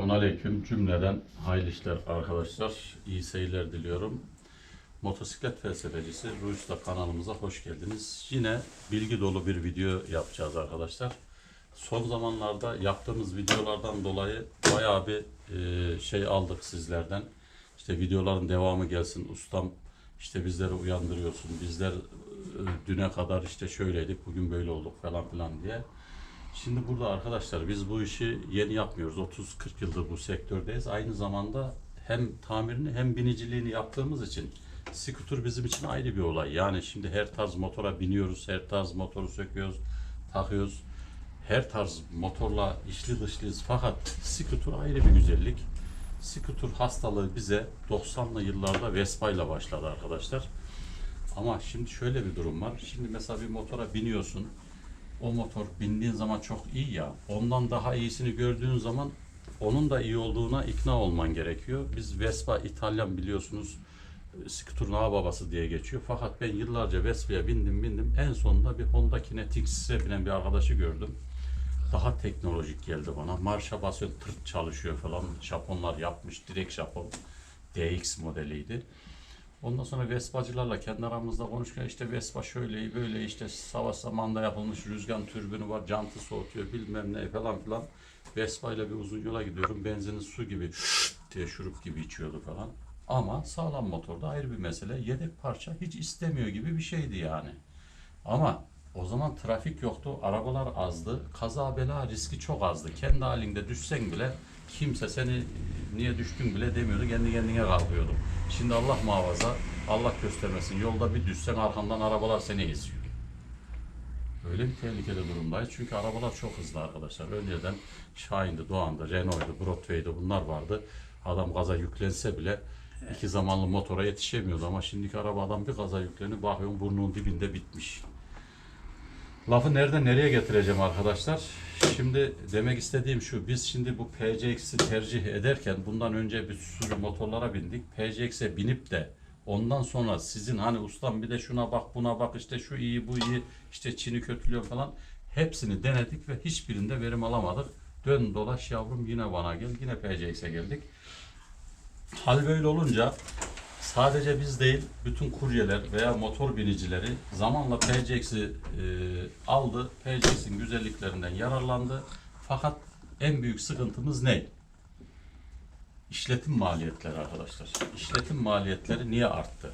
Selamun Aleyküm cümleden hayırlı işler arkadaşlar. İyi seyirler diliyorum. Motosiklet felsefecisi Ruyus'ta kanalımıza hoş geldiniz. Yine bilgi dolu bir video yapacağız arkadaşlar. Son zamanlarda yaptığımız videolardan dolayı bayağı bir e, şey aldık sizlerden. İşte videoların devamı gelsin ustam işte bizleri uyandırıyorsun. Bizler e, düne kadar işte şöyleydik bugün böyle olduk falan filan diye. Şimdi burada arkadaşlar biz bu işi yeni yapmıyoruz. 30-40 yıldır bu sektördeyiz. Aynı zamanda hem tamirini hem biniciliğini yaptığımız için skuter bizim için ayrı bir olay. Yani şimdi her tarz motora biniyoruz, her tarz motoru söküyoruz, takıyoruz. Her tarz motorla içli dışlıyız fakat skuter ayrı bir güzellik. Skuter hastalığı bize 90'lı yıllarda Vespa ile başladı arkadaşlar. Ama şimdi şöyle bir durum var. Şimdi mesela bir motora biniyorsun o motor bindiğin zaman çok iyi ya. Ondan daha iyisini gördüğün zaman onun da iyi olduğuna ikna olman gerekiyor. Biz Vespa İtalyan biliyorsunuz ağ babası diye geçiyor. Fakat ben yıllarca Vespa'ya bindim bindim. En sonunda bir Honda Kinetics'e binen bir arkadaşı gördüm. Daha teknolojik geldi bana. Marşa basıyor, tırt çalışıyor falan. Japonlar yapmış, direkt Japon. DX modeliydi. Ondan sonra Vespacılarla kendi aramızda konuşurken işte Vespa şöyle böyle işte savaş zamanında yapılmış rüzgar türbünü var, cantı soğutuyor bilmem ne falan filan. Vespa ile bir uzun yola gidiyorum. Benzinin su gibi diye şurup gibi içiyordu falan. Ama sağlam motorda ayrı bir mesele. Yedek parça hiç istemiyor gibi bir şeydi yani. Ama o zaman trafik yoktu, arabalar azdı, kaza bela riski çok azdı. Kendi halinde düşsen bile kimse seni niye düştün bile demiyordu, kendi kendine kalkıyordu. Şimdi Allah muhafaza, Allah göstermesin yolda bir düşsen arkandan arabalar seni eziyor. Öyle bir tehlikeli durumdayız çünkü arabalar çok hızlı arkadaşlar. Önceden Şahin'di, Doğan'dı, Renault'du, Broadway'di bunlar vardı. Adam gaza yüklense bile iki zamanlı motora yetişemiyordu ama şimdiki araba adam bir gaza yükleniyor bakıyorsun burnunun dibinde bitmiş. Lafı nereden nereye getireceğim arkadaşlar? Şimdi demek istediğim şu, biz şimdi bu PCX'i tercih ederken bundan önce bir sürü motorlara bindik. PCX'e binip de ondan sonra sizin hani ustam bir de şuna bak buna bak işte şu iyi bu iyi işte Çin'i kötülüyor falan hepsini denedik ve hiçbirinde verim alamadık. Dön dolaş yavrum yine bana gel yine PCX'e geldik. Hal böyle olunca sadece biz değil bütün kuryeler veya motor binicileri zamanla PCX'i e, aldı. PCX'in güzelliklerinden yararlandı. Fakat en büyük sıkıntımız ne? İşletim maliyetleri arkadaşlar. İşletim maliyetleri niye arttı?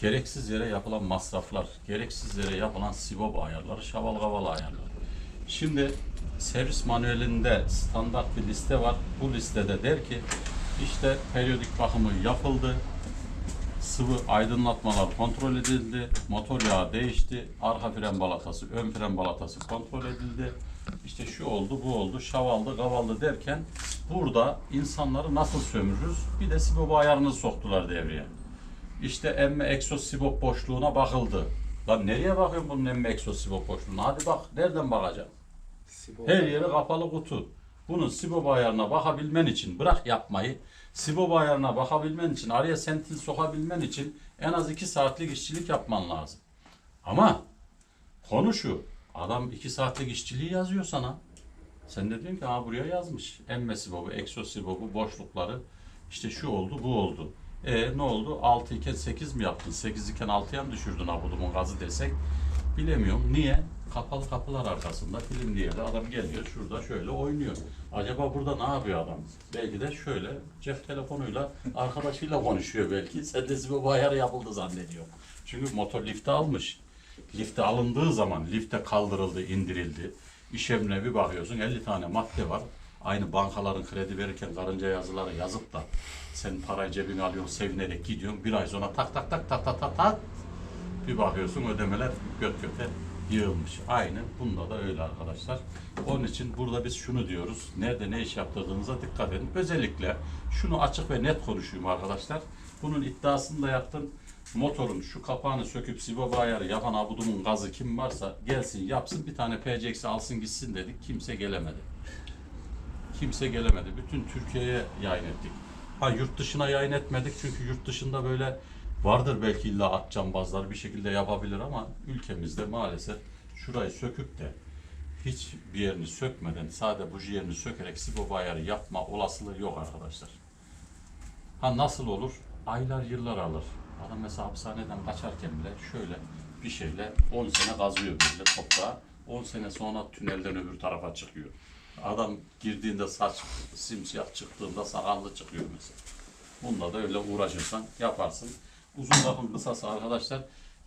Gereksiz yere yapılan masraflar, gereksiz yere yapılan sibop ayarları, şaval kaval ayarları. Şimdi servis manuelinde standart bir liste var. Bu listede der ki işte periyodik bakımı yapıldı, sıvı aydınlatmalar kontrol edildi, motor yağı değişti, arka fren balatası, ön fren balatası kontrol edildi. İşte şu oldu, bu oldu, şavaldı, gavaldı derken burada insanları nasıl sömürürüz? Bir de sibop ayarını soktular devreye. İşte emme egzoz sibop boşluğuna bakıldı. Lan nereye bakıyorsun bunun emme egzoz sibop boşluğuna? Hadi bak, nereden bakacaksın? Her yeri kapalı kutu. Bunun Sibop ayarına bakabilmen için bırak yapmayı. Sibop ayarına bakabilmen için araya sentil sokabilmen için en az 2 saatlik işçilik yapman lazım. Ama konu şu. Adam 2 saatlik işçiliği yazıyor sana. Sen de diyorsun ki ha buraya yazmış. Emme sibobu, egzoz sibobu, boşlukları işte şu oldu, bu oldu. E ne oldu? 6 iken 8 mi yaptın? 8 iken 6'ya mı düşürdün abudumun gazı desek? Bilemiyorum. Niye? Kapalı kapılar arkasında film diye de adam geliyor şurada şöyle oynuyor. Acaba burada ne yapıyor adam? Belki de şöyle cep telefonuyla arkadaşıyla konuşuyor belki. Sen de size bu ayarı yapıldı zannediyor. Çünkü motor lifte almış. Lifte alındığı zaman lifte kaldırıldı, indirildi. İşemine bir bakıyorsun 50 tane madde var. Aynı bankaların kredi verirken karınca yazıları yazıp da sen parayı cebine alıyorsun sevinerek gidiyorsun. Bir ay sonra tak tak tak tak tak tak tak bir bakıyorsun ödemeler göt göte yığılmış. Aynı bunda da öyle arkadaşlar. Onun için burada biz şunu diyoruz. Nerede ne iş yaptırdığınıza dikkat edin. Özellikle şunu açık ve net konuşayım arkadaşlar. Bunun iddiasını da yaptım. Motorun şu kapağını söküp siboba ayarı yapan abudumun gazı kim varsa gelsin yapsın bir tane PCX alsın gitsin dedik. Kimse gelemedi. Kimse gelemedi. Bütün Türkiye'ye yayın ettik. Ha yurt dışına yayın etmedik çünkü yurt dışında böyle vardır belki illa at cambazlar bir şekilde yapabilir ama ülkemizde maalesef şurayı söküp de hiç bir yerini sökmeden sade buji yerini sökerek sibob ayarı yapma olasılığı yok arkadaşlar. Ha nasıl olur? Aylar yıllar alır. Adam mesela hapishaneden kaçarken bile şöyle bir şeyle 10 sene kazıyor böyle toprağa. 10 sene sonra tünelden öbür tarafa çıkıyor. Adam girdiğinde saç simsiyah çıktığında sakallı çıkıyor mesela. Bununla da öyle uğraşırsan yaparsın. Uzun lafın kısası arkadaşlar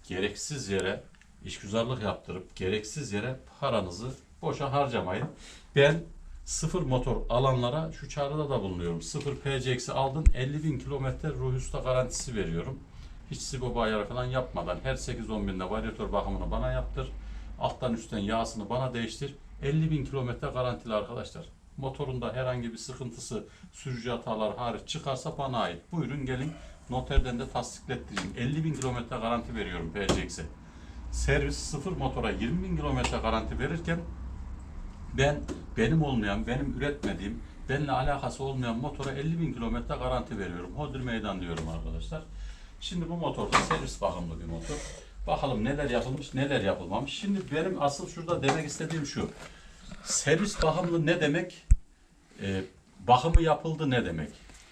gereksiz yere işgüzarlık yaptırıp gereksiz yere paranızı boşa harcamayın. Ben sıfır motor alanlara şu çağrıda da bulunuyorum. Sıfır PCX'i aldın 50 bin kilometre ruh usta garantisi veriyorum. Hiç sibob ayarı falan yapmadan her 8-10 binde varyatör bakımını bana yaptır. Alttan üstten yağsını bana değiştir. 50 bin kilometre garantili arkadaşlar. Motorunda herhangi bir sıkıntısı, sürücü hataları hariç çıkarsa bana ait. Buyurun gelin noterden de tasdiklettireyim. 50 bin kilometre garanti veriyorum PCX'e. Servis sıfır motora 20 bin kilometre garanti verirken ben benim olmayan, benim üretmediğim, benimle alakası olmayan motora 50 bin kilometre garanti veriyorum. Hodri meydan diyorum arkadaşlar. Şimdi bu motor da servis bakımlı bir motor. Bakalım neler yapılmış, neler yapılmamış. Şimdi benim asıl şurada demek istediğim şu. Servis bakımlı ne demek? Ee, bakımı yapıldı ne demek?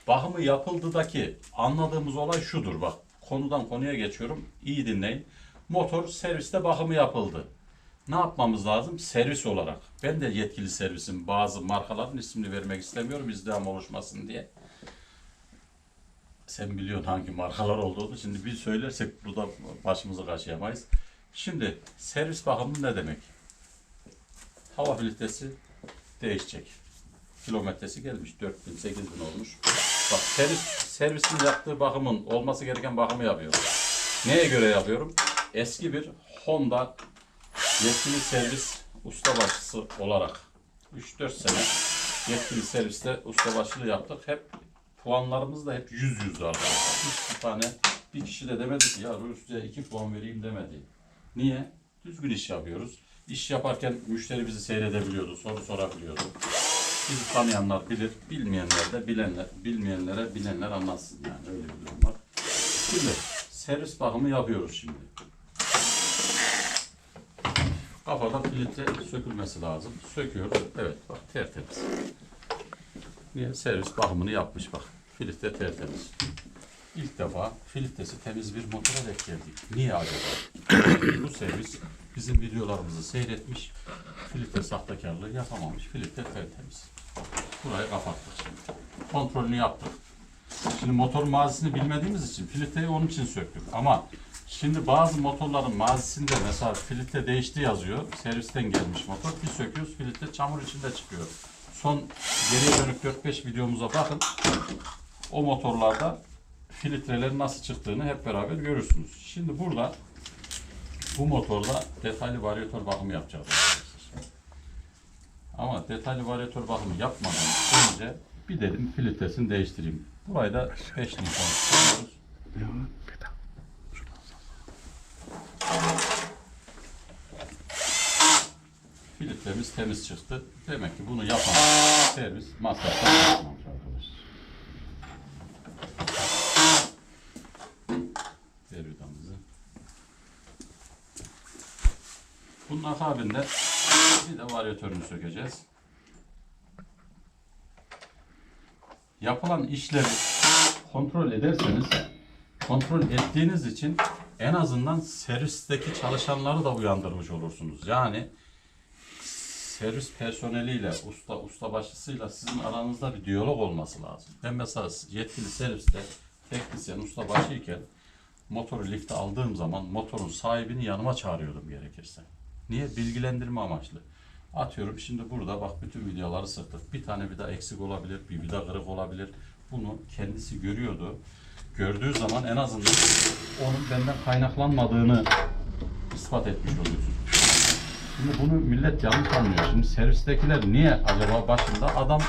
Bakımı yapıldıdaki anladığımız olay şudur bak. Konudan konuya geçiyorum. İyi dinleyin. Motor serviste bakımı yapıldı. Ne yapmamız lazım? Servis olarak. Ben de yetkili servisim. Bazı markaların ismini vermek istemiyorum izdiham oluşmasın diye. Sen biliyorsun hangi markalar olduğunu. Şimdi bir söylersek burada başımızı kaşıyamayız. Şimdi servis bakımı ne demek? Hava filtresi değişecek. Kilometresi gelmiş. 4000, 8000 olmuş. Bak servis, servisin yaptığı bakımın olması gereken bakımı yapıyorum. Neye göre yapıyorum? Eski bir Honda yetkili servis ustabaşısı olarak 3-4 sene yetkili serviste ustabaşılığı yaptık. Hep puanlarımız da hep 100 yüzdü arkadaşlar. Hiçbir tane bir kişi de demedi ki ya Rusya 2 puan vereyim demedi. Niye? Düzgün iş yapıyoruz. İş yaparken müşteri bizi seyredebiliyordu, soru sorabiliyordu. Bizi tanıyanlar bilir, bilmeyenler de bilenler, bilmeyenlere bilenler anlatsın yani öyle bir durum var. Şimdi servis bakımı yapıyoruz şimdi. Kafada filtre sökülmesi lazım. Söküyoruz. Evet bak tertemiz. Niye? Servis bakımını yapmış bak. Filtre tertemiz. İlk defa filtresi temiz bir motora denk geldik. Niye acaba? Bu servis bizim videolarımızı seyretmiş. Filtre sahtekarlığı yapamamış. Filtre tertemiz. Burayı kapattık şimdi. Kontrolünü yaptık. Şimdi motor mazisini bilmediğimiz için filtreyi onun için söktük. Ama şimdi bazı motorların mazisinde mesela filtre değişti yazıyor. Servisten gelmiş motor. Bir söküyoruz filtre çamur içinde çıkıyor. Son geriye dönük 4-5 videomuza bakın. O motorlarda filtrelerin nasıl çıktığını hep beraber görürsünüz. Şimdi burada bu motorda detaylı varyatör bakımı yapacağız. arkadaşlar. Ama detaylı varyatör bakımı yapmadan önce bir dedim filtresini değiştireyim. Burayı da 5 Nisan tutuyoruz. Filtremiz temiz çıktı. Demek ki bunu yapan servis masraftan yapmamış arkadaşlar. Bunun akabinde bir de varyatörünü sökeceğiz. Yapılan işleri kontrol ederseniz kontrol ettiğiniz için en azından servisteki çalışanları da uyandırmış olursunuz. Yani servis personeliyle, usta ustabaşısıyla sizin aranızda bir diyalog olması lazım. Ben mesela yetkili serviste teknisyen ustabaşı iken motoru lifte aldığım zaman motorun sahibini yanıma çağırıyordum gerekirse. Niye? Bilgilendirme amaçlı. Atıyorum şimdi burada bak bütün videoları sıktık. Bir tane vida eksik olabilir, bir vida kırık olabilir. Bunu kendisi görüyordu. Gördüğü zaman en azından onun benden kaynaklanmadığını ispat etmiş oluyorsun. Şimdi bunu millet yanlış anlıyor. Şimdi servistekiler niye acaba başında adam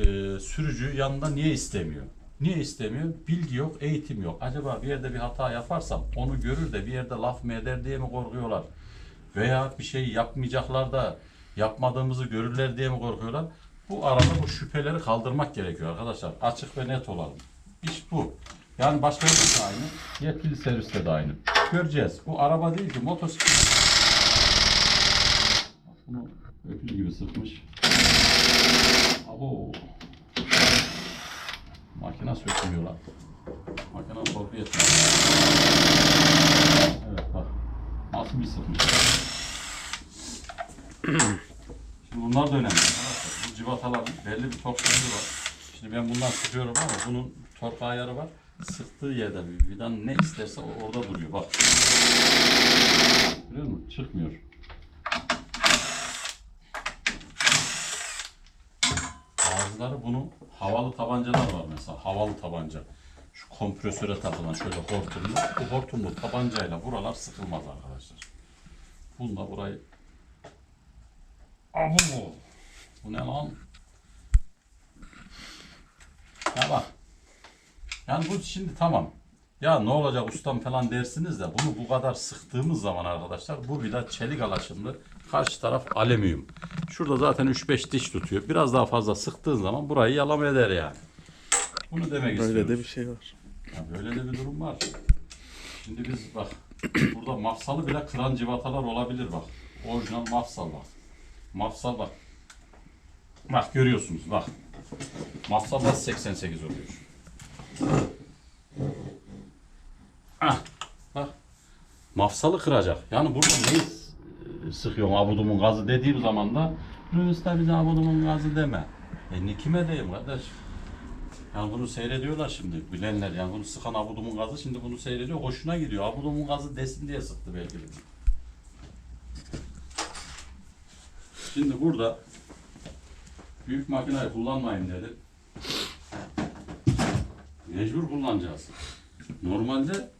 e, sürücü yanında niye istemiyor? Niye istemiyor? Bilgi yok, eğitim yok. Acaba bir yerde bir hata yaparsam onu görür de bir yerde laf mı eder diye mi korkuyorlar? Veya bir şey yapmayacaklar da yapmadığımızı görürler diye mi korkuyorlar? Bu arada bu şüpheleri kaldırmak gerekiyor arkadaşlar. Açık ve net olalım. İş bu. Yani başka bir de aynı. Yetkili serviste de aynı. Göreceğiz. Bu araba değil ki motosiklet. Bunu öküz gibi sıkmış. Abo. Makine sökmüyor lan. Makine torku yetmiyor. Nasıl bir sıkmış. Şimdi bunlar da önemli. Bu civataların belli bir tork sayısı var. Şimdi ben bundan sıkıyorum ama bunun tork ayarı var. Sıktığı yerde bir vidan ne isterse orada duruyor. Bak. Görüyor musun? Çıkmıyor. Bazıları bunu havalı tabancalar var mesela. Havalı tabanca. Şu kompresöre takılan şöyle hortumlu. Bu hortumlu tabancayla buralar sıkılmaz arkadaşlar. Bunda burayı Abu. Bu ne lan? Ya bak. Yani bu şimdi tamam. Ya ne olacak ustam falan dersiniz de bunu bu kadar sıktığımız zaman arkadaşlar bu vida çelik alaşımlı karşı taraf alüminyum. Şurada zaten 3-5 diş tutuyor. Biraz daha fazla sıktığın zaman burayı yalam eder yani. Bunu demek istiyoruz. Öyle de bir şey var. Ya böyle de bir durum var. Şimdi biz bak burada mafsalı bile kıran civatalar olabilir bak. Orijinal mafsal bak. Mafsal bak. Bak görüyorsunuz bak. Mafsal da 88 oluyor. Ah, bak. Mafsalı kıracak. Yani burada neyi s- sıkıyorsun abudumun gazı dediğim zaman da Rüsta bize abudumun gazı deme. E ne kime diyeyim kardeş? Yani bunu seyrediyorlar şimdi bilenler yani bunu sıkan abudumun gazı şimdi bunu seyrediyor hoşuna gidiyor. Abudumun gazı desin diye sıktı belki de. Şimdi burada büyük makineyi kullanmayın dedi. Mecbur kullanacağız. Normalde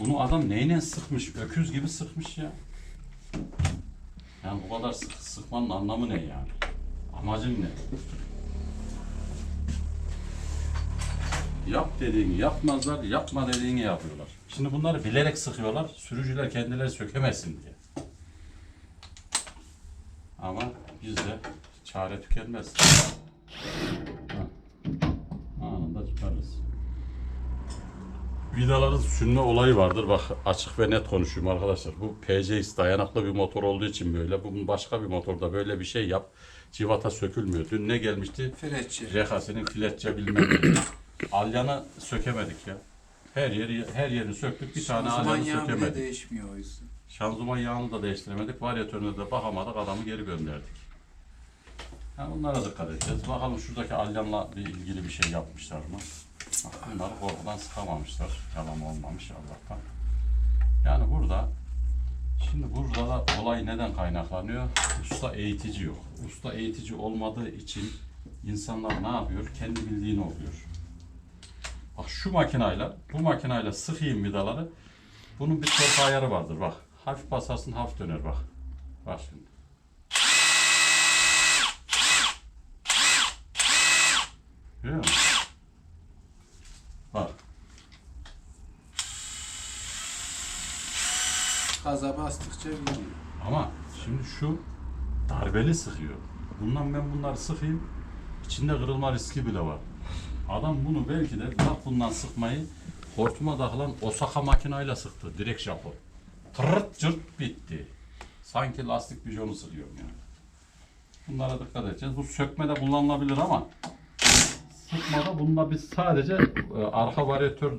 bunu adam neyle sıkmış? Öküz gibi sıkmış ya. Yani bu kadar sık, sıkmanın anlamı ne yani? Amacın ne? Yap dediğini yapmazlar, yapma dediğini yapıyorlar. Şimdi bunları bilerek sıkıyorlar, sürücüler kendileri sökemesin diye. Ama bizde çare tükenmez. Ha. Anında çıkarırız. Vidaların sünme olayı vardır. Bak açık ve net konuşuyorum arkadaşlar. Bu PCX dayanıklı bir motor olduğu için böyle. Bu başka bir motorda böyle bir şey yap. Civata sökülmüyor. Dün ne gelmişti? Freççi. Rekasinin filetçe bilmem ne. Alyanı sökemedik ya. Her yeri her yerini söktük. Bir tane alyanı sökemedik. değişmiyor o yüzden. Şanzıman yağını da değiştiremedik. Varyatörüne de bakamadık. Adamı geri gönderdik. Ha, bunlara dikkat edeceğiz. Bakalım şuradaki alyanla bir ilgili bir şey yapmışlar mı? Bak, Bunları korkudan sıkamamışlar. Yalan olmamış Allah'tan. Yani burada Şimdi burada da olay neden kaynaklanıyor? Usta eğitici yok. Usta eğitici olmadığı için insanlar ne yapıyor? Kendi bildiğini okuyor. Bak şu makinayla, bu makinayla sıkayım vidaları. Bunun bir tork ayarı vardır bak. Hafif basarsın hafif döner bak. Bak şimdi. Görüyor musun? Bak. Gaza bastıkça gidiyor. Ama şimdi şu darbeli sıkıyor. Bundan ben bunları sıkayım. içinde kırılma riski bile var. Adam bunu belki de bak bundan sıkmayı hortuma takılan Osaka makinayla sıktı. Direkt Japon. Tırırt cırt bitti. Sanki lastik bijonu sıkıyorum yani. Bunlara dikkat edeceğiz. Bu sökmede kullanılabilir ama sıkmada bunda biz sadece e, arka varyatör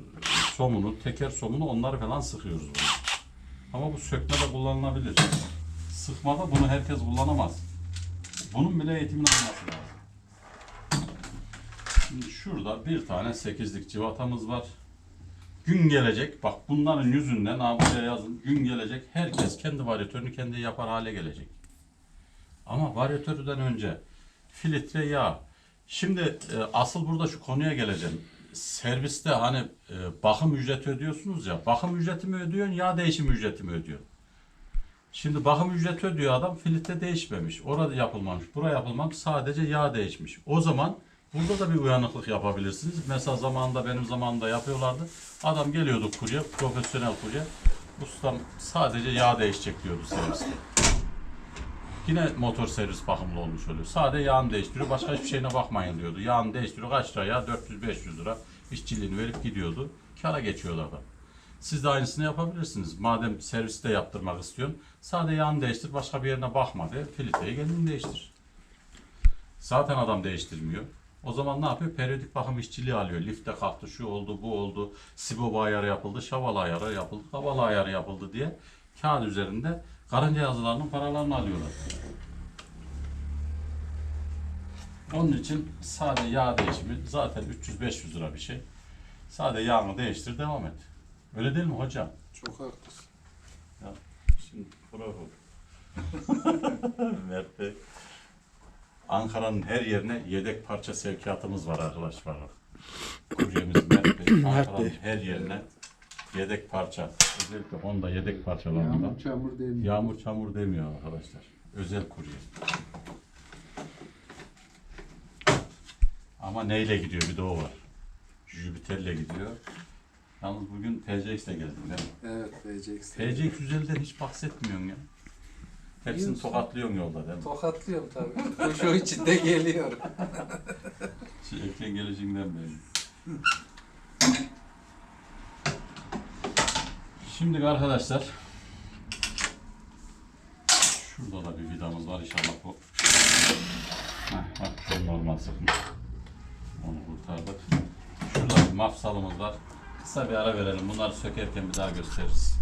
somunu, teker somunu onları falan sıkıyoruz bunu. Ama bu sökmede kullanılabilir. Sıkmada bunu herkes kullanamaz. Bunun bile eğitimini alması lazım. Şimdi şurada bir tane 8'lik civatamız var. Gün gelecek, bak bunların yüzünden buraya yazın. Gün gelecek, herkes kendi varyatörünü kendi yapar hale gelecek. Ama varyatörden önce filtre yağ. Şimdi e, asıl burada şu konuya geleceğim. Serviste hani e, bakım ücreti ödüyorsunuz ya. Bakım ücreti mi ödüyorsun, yağ değişim ücreti mi ödüyorsun? Şimdi bakım ücreti ödüyor adam, filtre değişmemiş. Orada yapılmamış, buraya yapılmamış, sadece yağ değişmiş. O zaman burada da bir uyanıklık yapabilirsiniz. Mesela zamanında benim zamanımda yapıyorlardı. Adam geliyordu kurye, profesyonel kurye. Ustam sadece yağ değişecek diyordu serviste. Yine motor servis bakımlı olmuş oluyor. Sadece yağını değiştiriyor. Başka hiçbir şeyine bakmayın diyordu. Yağını değiştiriyor. Kaç lira ya? 400-500 lira. İşçiliğini verip gidiyordu. Kara geçiyordu adam. Siz de aynısını yapabilirsiniz. Madem serviste yaptırmak istiyorsun, sadece yağını değiştir, başka bir yerine bakma de, filtreyi kendin değiştir. Zaten adam değiştirmiyor. O zaman ne yapıyor? Periyodik bakım işçiliği alıyor. Lifte kalktı, şu oldu, bu oldu, siboba ayarı yapıldı, şavala ayarı yapıldı, kavala ayarı yapıldı diye kağıt üzerinde karınca yazılarının paralarını alıyorlar. Onun için sade yağ değişimi zaten 300-500 lira bir şey. Sade yağını değiştir, devam et. Öyle değil mi hocam? Çok haklısın. Şimdi bravo. Mert Bey. Ankara'nın her yerine yedek parça sevkiyatımız var arkadaşlar. Kuryemiz Mert Bey. Ankara'nın her yerine yedek parça. Özellikle Honda yedek parçalarında. Yağmur çamur demiyor. Yağmur çamur demiyor arkadaşlar. Özel kurye. Ama neyle gidiyor bir de o var. Jüpiter'le gidiyor. Yalnız bugün TCX'le geldim değil mi? Evet vereceksin. TC 250'den hiç bahsetmiyorsun ya. Hepsini Yiyorsun. tokatlıyorsun yolda değil mi? Tokatlıyorum tabii. Kuşu içinde geliyor. Şu erken gelişinden belli. Şimdi arkadaşlar Şurada da bir vidamız var inşallah bu. Heh, bak çok normal sıkmış. Onu kurtardık. Şurada bir mafsalımız var. Kısa bir ara verelim. Bunları sökerken bir daha gösteririz.